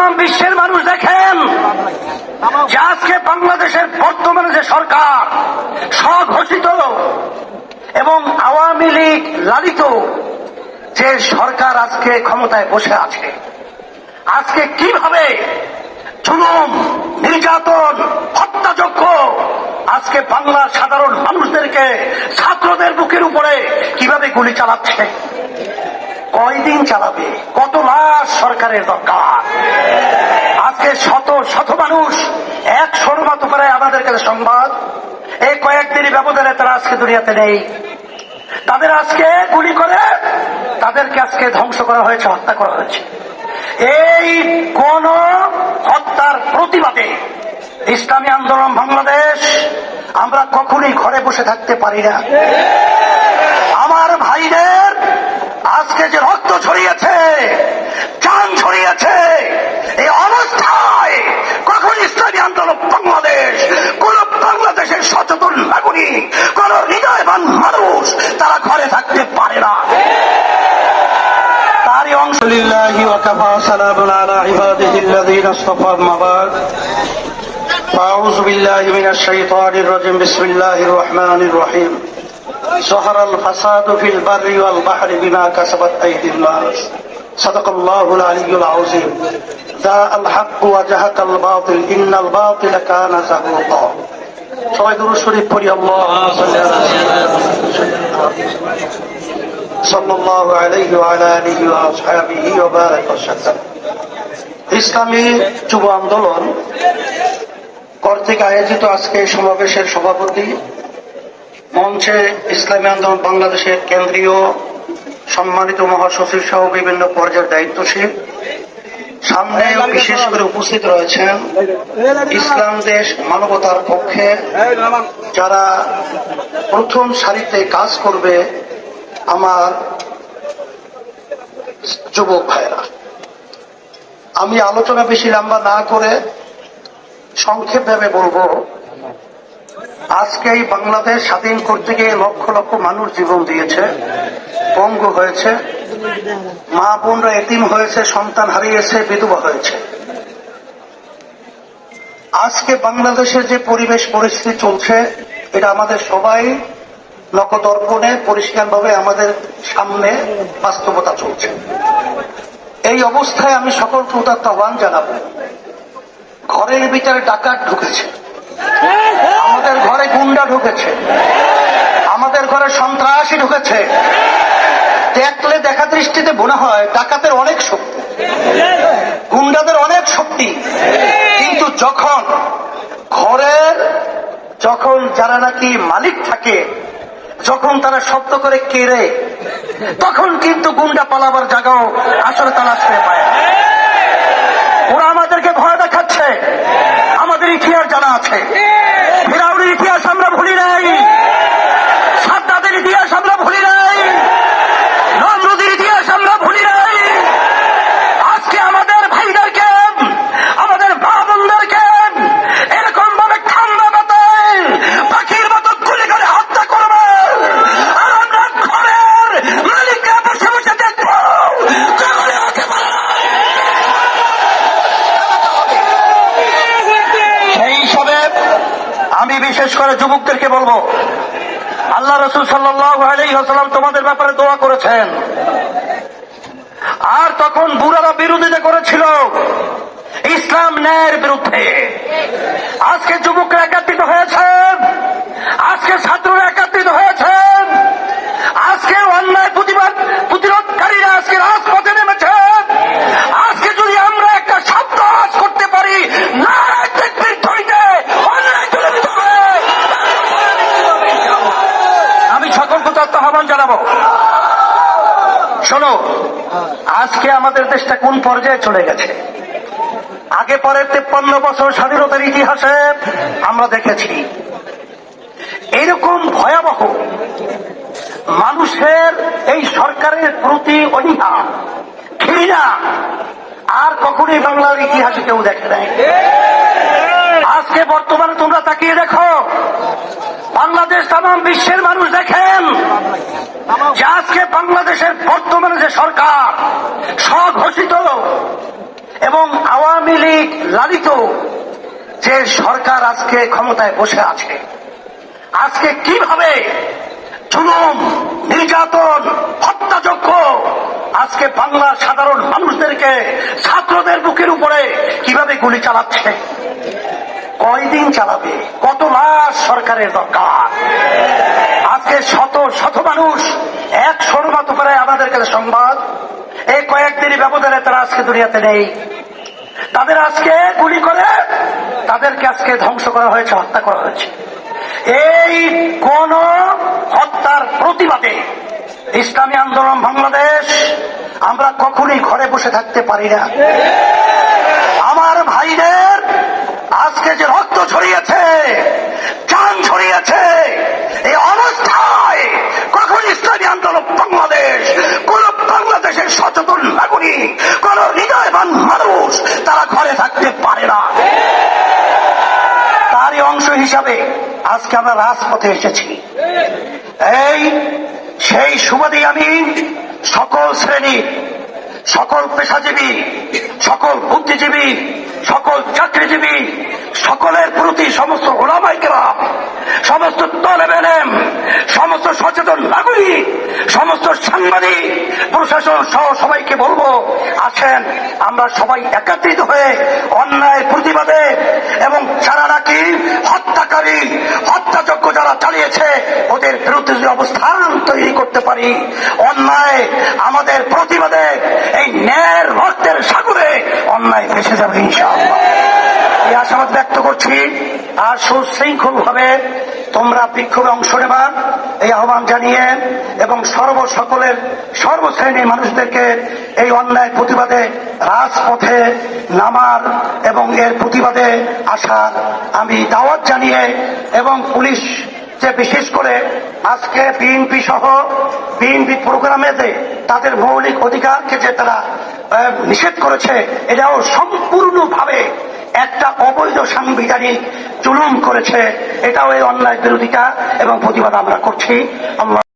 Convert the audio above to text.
তাম বিশ্বের মানুষ দেখেন যে আজকে বাংলাদেশের বর্তমানে যে সরকার, স্বঘোষিত এবং আওয়ামী লীগ লালিত, যে সরকার আজকে ক্ষমতায় বসে আছে, আজকে কীভাবে জুলুম, নির্যাতন, হত্যাযজ্ঞ, আজকে বাংলার সাধারণ মানুষদেরকে ছাত্রদের বুকের উপরে কীভাবে গুলি চালাচ্ছে? কয়দিন চালাবে? কত মাস সরকারের দরকার? আজকে শত শত মানুষ এক সরমত করে আমাদের কাছে সংবাদ। এই কয়েকদিনই ব্যবধানে তারা আজকে দুনিয়াতে নেই। তাদের আজকে গুলি করে, তাদেরকে আজকে ধ্বংস করা হয়েছে, হত্যা করা হয়েছে। এই কোন হত্যার প্রতিবাদে ইসলামী আন্দোলন বাংলাদেশ আমরা কখনই ঘরে বসে থাকতে পারি না। আমার ভাইদের আজকে যে রক্ত ছড়িয়েছে চান ছড়িয়েছে এই অবস্থায় কখন ইসলামী আন্দোলন বাংলাদেশ কোন বাংলাদেশের সচেতন নাগরিক কোন হৃদয়বান মানুষ তারা ঘরে থাকতে পারে না তারই অংশ لله وكفى سلام على عباده الذين اصطفى أما بعد فأعوذ بالله من الشيطان الرجيم بسم الله الرحمن الرحيم ظهر الفساد في البر والبحر بما كسبت أيدي الناس صدق الله العلي العظيم جاء الحق وجهك الباطل إن الباطل كان زهوقا সবাই দুরূদ শরীফ পড়ি আল্লাহ সাল্লাল্লাহু আলাইহি ওয়া আলা আলিহি ওয়া আসহাবিহি ওয়া বারাক ওয়াসাল্লাম ইসলামী যুব আন্দোলন কর্তৃক আয়োজিত আজকে এই সমাবেশের সভাপতি মঞ্চে ইসলামী আন্দোলন বাংলাদেশের কেন্দ্রীয় সম্মানিত মহাসচিব সহ বিভিন্ন পর্যায়ের দায়িত্বশীল। সামনে বিশেষ করে উপস্থিত রয়েছেন ইসলাম দেশ মানবতার পক্ষে যারা প্রথম সারিতে কাজ করবে আমার যুবক ভাইরা আমি আলোচনা বেশি লম্বা না করে সংক্ষেপ ভাবে বলব। আজকে এই বাংলাদেশ স্বাধীন করতে গিয়ে লক্ষ লক্ষ মানুষ জীবন দিয়েছে, পঙ্গু হয়েছে, মা বোনরা এতিম হয়েছে, সন্তান হারিয়েছে, বিধবা হয়েছে। আজকে বাংলাদেশের যে পরিবেশ পরিস্থিতি চলছে, এটা আমাদের সবাই নকদর্পণে পরিষ্কারভাবে আমাদের সামনে বাস্তবতা চলছে। এই অবস্থায় আমি সকল প্রতাত্ত আহ্বান জানাব। ঘরের ভিতরে ডাকাত ঢুকেছে। ঘরে গুন্ডা ঢুকেছে। আমাদের ঘরে সন্ত্রাসী ঢুকেছে। দেখলে দেখা দৃষ্টিতে মনে হয় ডাকাতের অনেক শক্তি। গুন্ডাদের অনেক শক্তি। কিন্তু যখন ঘরের যখন যারা নাকি মালিক থাকে, যখন তারা শব্দ করে কেড়ে, তখন কিন্তু গুন্ডা পালাবার জায়গাও আসলে তালাশ করে পায়। ওরা আমাদেরকে ভয় দেখাচ্ছে। আমাদের ইতিহাস জানা আছে ফিরাউনের ইতিহাস আমরা ভুলি নাই সাদ্দাদের ইতিহাস আমরা ভুলি নাই নমরুদের ইতিহাস আমরা ভুলি নাই আজকে আমাদের ভাইদেরকে আমাদের মা বোনদেরকে এরকম ভাবে ঠান্ডা মাথায় পাখির মতো গুলি করে হত্যা করবে আর আমরা ঘরের মালিকরা বসে বসে দেখব কখনো হতে পারে না। সেই হিসাবে আমি বিশেষ করে যুবকদেরকে বলব, আল্লাহ রসুল সাল্লাম তোমাদের ব্যাপারে দোয়া করেছেন। আর তখন বুড়ারা বিরোধিতা করেছিল ইসলাম ন্যায়ের বিরুদ্ধে। আজকে যুবকরা একাত্রিত হয়েছেন আজকে ছাত্ররা একাত্রিত হয়েছেন আজকে অন্যায় প্রতিবাদ প্রতিরোধকারীরা আজকে রাজপথে নেমেছে আজকে যদি আমরা একটা শব্দ আওয়াজ করতে পারি না দেখবির ধরিতে অন্যায় তুলে হবে আমি সকল প্রতাত্ত আহ্বান জানাব। শোনো, আজকে আমাদের দেশটা কোন পর্যায়ে চলে গেছে? আগে পরের তেপ্পান্ন বছর স্বাধীনতার ইতিহাসে আমরা দেখেছি এরকম ভয়াবহ মানুষের এই সরকারের প্রতি অনীহা, ঘৃণা আর কখনোই বাংলার ইতিহাসে কেউ দেখে নাই। আজকে বর্তমানে তোমরা তাকিয়ে দেখো বাংলাদেশ তাম বিশ্বের মানুষ দেখেন যে আজকে বাংলাদেশের বর্তমানে যে সরকার, স্বঘোষিত এবং আওয়ামী লীগ লালিত, যে সরকার আজকে ক্ষমতায় বসে আছে, আজকে কীভাবে জুলুম, নির্যাতন হত্যাযোগ্য আজকে বাংলার সাধারণ মানুষদেরকে ছাত্রদের বুকের উপরে কীভাবে গুলি চালাচ্ছে, কয়দিন চালাবে? মাস সরকারের দরকার। আজকে শত শত মানুষ একশোর মতো করে আমাদের কাছে সংবাদ। এই কয়েকদিনই ব্যবধানে তারা আজকে দুনিয়াতে নেই। তাদের আজকে গুলি করে, তাদেরকে আজকে ধ্বংস করা হয়েছে, হত্যা করা হয়েছে। এই কোন হত্যার প্রতিবাদে ইসলামী আন্দোলন বাংলাদেশ আমরা কখনই ঘরে বসে থাকতে পারি না। আমার ভাইদের আজকে যে রক্ত ছড়িয়েছে ছড়িয়েছে এই অবস্থায় কখন ইসলামী আন্দোলন বাংলাদেশ, কোন বাংলাদেশের সচেতন নাগরিক, কোন হৃদয়বান মানুষ তারা ঘরে থাকতে পারে না। তারই অংশ হিসাবে আজকে আমরা রাজপথে এসেছি। এই, সেই সুবাদে আমি সকল শ্রেণি সকল পেশাজীবী, সকল বুদ্ধিজীবী সকল চাকরিজীবী, সকলের প্রতি সমস্ত ওলামাইকেরা সমস্ত তলেবেলেম সমস্ত সচেতন নাগরিক, সমস্ত সাংবাদিক, প্রশাসন সহ সবাইকে বলব আছেন আমরা সবাই একত্রিত হয়ে অন্যায় প্রতিবাদে এবং যারা নাকি হত্যাকারী, হত্যাযজ্ঞ যারা চালিয়েছে, ওদের বিরুদ্ধে অবস্থান তৈরি করতে পারি, অন্যায় আমাদের প্রতিবাদে এই ন্যায়ের রক্তের সাগরে অন্যায় ভেসে যাবে এই আশাবাদ ব্যক্ত করছি। আর সুশৃঙ্খল ভাবে তোমরা বিক্ষোভে অংশ নেবা। এই আহ্বান জানিয়ে এবং সর্ব সকলের সর্বশ্রেণীর মানুষদেরকে এই অন্যায় প্রতিবাদে রাজপথে নামার এবং এর প্রতিবাদে আসার আমি দাওয়াত জানিয়ে এবং পুলিশ যে বিশেষ করে আজকে বিএনপি সহ বিএনপি প্রোগ্রামে যে তাদের মৌলিক অধিকারকে যে তারা নিষেধ করেছে, এটাও সম্পূর্ণভাবে একটা অবৈধ সাংবিধানিক চুলুম করেছে। এটাও এই অন্যায় বিরোধিতা এবং প্রতিবাদ আমরা করছি। আল্লাহ